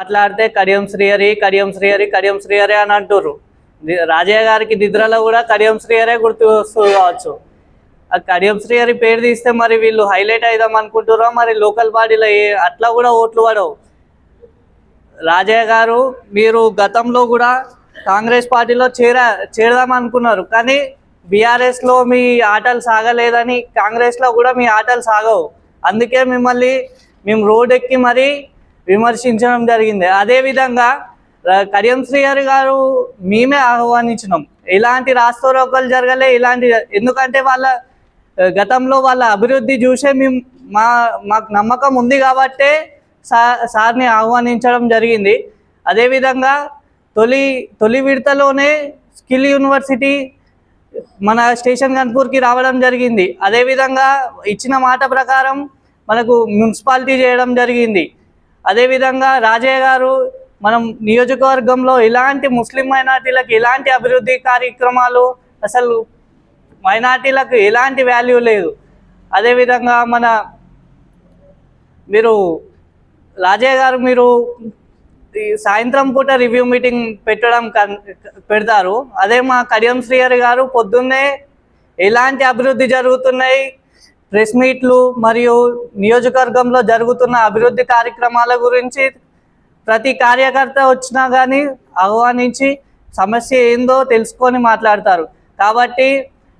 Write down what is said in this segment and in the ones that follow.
మాట్లాడితే కడియం శ్రీహరి కడియం శ్రీహరి కడియం శ్రీహరి అని అంటుర్రు. రాజయ్య గారికి నిద్రలో కూడా కడియం శ్రీహరే గుర్తు వస్తుంది కావచ్చు. ఆ కడియం శ్రీహరి పేరు తీస్తే మరి వీళ్ళు హైలైట్ అవుదాం అనుకుంటారో మరి లోకల్ బాడీలో అట్లా కూడా ఓట్లు పడవు. రాజయ్య గారు మీరు గతంలో కూడా కాంగ్రెస్ పార్టీలో చేర చేరదాం అనుకున్నారు. కానీ బీఆర్ఎస్లో మీ ఆటలు సాగలేదని కాంగ్రెస్లో కూడా మీ ఆటలు సాగవు. అందుకే మిమ్మల్ని మేము రోడ్ ఎక్కి మరీ విమర్శించడం జరిగింది. అదేవిధంగా కరియం శ్రీ శ్రీహరి గారు మేమే ఆహ్వానించినాం. ఎలాంటి రాస్తోరోకలు జరగలే ఇలాంటి ఎందుకంటే వాళ్ళ గతంలో వాళ్ళ అభివృద్ధి చూసే మేము మా మాకు నమ్మకం ఉంది కాబట్టే సా సార్ని ఆహ్వానించడం జరిగింది. అదేవిధంగా తొలి తొలి విడతలోనే స్కిల్ యూనివర్సిటీ మన స్టేషన్ గన్పూర్కి రావడం జరిగింది. అదేవిధంగా ఇచ్చిన మాట ప్రకారం మనకు మున్సిపాలిటీ చేయడం జరిగింది. అదేవిధంగా రాజయ్య గారు మనం నియోజకవర్గంలో ఇలాంటి ముస్లిం మైనార్టీలకు ఎలాంటి అభివృద్ధి కార్యక్రమాలు అసలు మైనార్టీలకు ఎలాంటి వాల్యూ లేదు. అదేవిధంగా మన మీరు రాజయ్య గారు మీరు ఈ సాయంత్రం పూట రివ్యూ మీటింగ్ పెట్టడం పెడతారు. అదే మా కడియం శ్రీహరి గారు పొద్దున్నే ఎలాంటి అభివృద్ధి జరుగుతున్నాయి. ప్రెస్ మీట్లు మరియు నియోజకవర్గంలో జరుగుతున్న అభివృద్ధి కార్యక్రమాల గురించి ప్రతి కార్యకర్త వచ్చినా కానీ ఆహ్వానించి సమస్య ఏందో తెలుసుకొని మాట్లాడతారు. కాబట్టి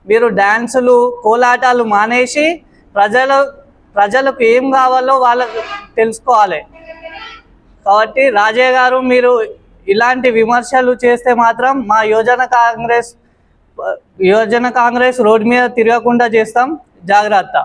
మీరు డ్యాన్సులు కోలాటాలు మానేసి ప్రజల ప్రజలకు ఏం కావాలో వాళ్ళకు తెలుసుకోవాలి. కాబట్టి రాజే గారు మీరు ఇలాంటి విమర్శలు చేస్తే మాత్రం మా యోజన కాంగ్రెస్ యోజన కాంగ్రెస్ రోడ్డు మీద తిరగకుండా చేస్తాం. ஜாகிரதா